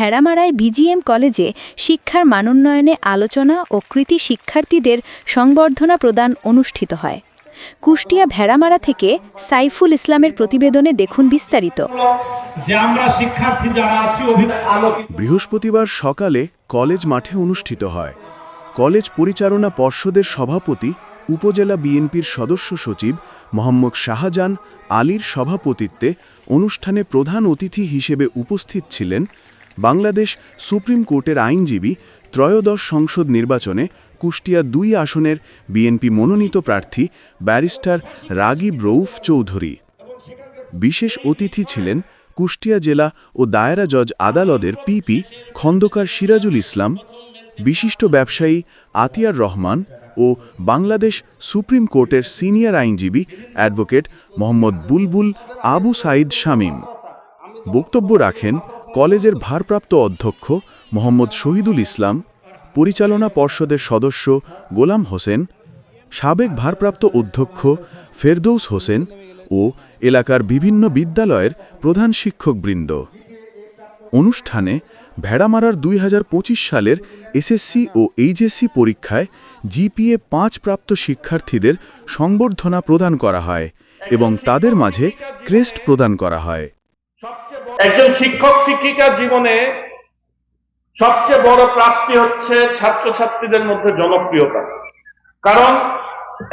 ভেড়ামারায় BGM কলেজে শিক্ষার মানোন্নয়নে আলোচনা ও কৃতি শিক্ষার্থীদের সংবর্ধনা প্রদান অনুষ্ঠিত হয়। কুষ্টিয়া ভেড়ামারা থেকে সাইফুল ইসলামের প্রতিবেদনে দেখুন বিস্তারিত। যে আমরা শিক্ষার্থী যারা আছি অভিনয় আলোকিত বৃহস্পতিবার সকালে কলেজ মাঠে অনুষ্ঠিত হয়। কলেজ পরিচালনা পর্ষদের সভাপতি উপজেলা বিএনপির সদস্য সচিব মোহাম্মদ শাহজাহান আলীর সভাপতিত্বে অনুষ্ঠানে প্রধান অতিথি হিসেবে উপস্থিত ছিলেন বাংলাদেশ সুপ্রিম কোর্টের আইনজীবী ত্রয়োদশ সংসদ নির্বাচনে কুষ্টিয়া দুই আসনের বিএনপি মনোনীত প্রার্থী ব্যারিস্টার রাগিব রৌফ চৌধুরী। বিশেষ অতিথি ছিলেন কুষ্টিয়া জেলা ও দায়রা জজ আদালতের পিপি খন্দকার সিরাজুল ইসলাম, বিশিষ্ট ব্যবসায়ী আতিয়ার রহমান ও বাংলাদেশ সুপ্রিম কোর্টের সিনিয়র আইনজীবী অ্যাডভোকেট মোহাম্মদ বুলবুল আবু সাইদ শামীম। বক্তব্য রাখেন কলেজের ভারপ্রাপ্ত অধ্যক্ষ মোহাম্মদ শহীদুল ইসলাম, পরিচালনা পর্ষদের সদস্য গোলাম হোসেন, সাবেক ভারপ্রাপ্ত অধ্যক্ষ ফেরদৌস হোসেন ও এলাকার বিভিন্ন বিদ্যালয়ের প্রধান শিক্ষকবৃন্দ। অনুষ্ঠানে ভেড়ামারার দুই হাজার পঁচিশ সালের এসএসসি ও এইচএসসি পরীক্ষায় জিপিএ পাঁচ প্রাপ্ত শিক্ষার্থীদের সংবর্ধনা প্রদান করা হয় এবং তাদের মাঝে ক্রেস্ট প্রদান করা হয়। একজন শিক্ষক শিক্ষিকার জীবনে সবচেয়ে বড় প্রাপ্তি হচ্ছে ছাত্রছাত্রীদের মধ্যে জনপ্রিয়তা। কারণ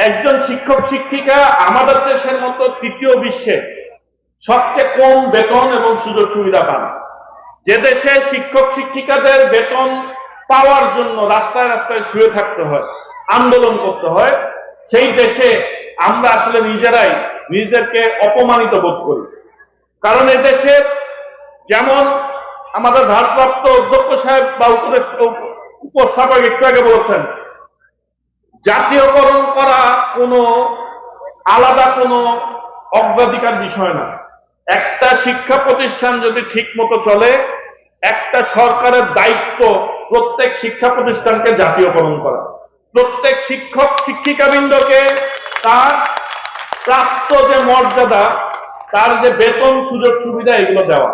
একজন শিক্ষক শিক্ষিকা আমাদের দেশের মতো তৃতীয় বিশ্বে সবচেয়ে কম বেতন এবং সুযোগ সুবিধা পান। যে দেশে শিক্ষক শিক্ষিকাদের বেতন পাওয়ার জন্য রাস্তায় রাস্তায় শুয়ে থাকতে হয়, আন্দোলন করতে হয়, সেই দেশে আমরা আসলে নিজেরাই নিজেদেরকে অপমানিত বোধ করি। কারণ এই দেশের যেমন আমাদের ভারপ্রাপ্ত অধ্যক্ষ সাহেব বা উপস্থাপক একটু আগে বলেছেন, জাতীয়করণ করা কোনো আলাদা কোনো অগ্রাধিকার বিষয় না। একটা শিক্ষা প্রতিষ্ঠান যদি ঠিক মতো চলে, একটা সরকারের দায়িত্ব প্রত্যেক শিক্ষা প্রতিষ্ঠানকে জাতীয়করণ করা। প্রত্যেক শিক্ষক, শিক্ষিকাবৃন্দকে তার প্রাপ্ত যে মর্যাদা, তার যে বেতন, সুযোগ, সুবিধা, এগুলো দেওয়া।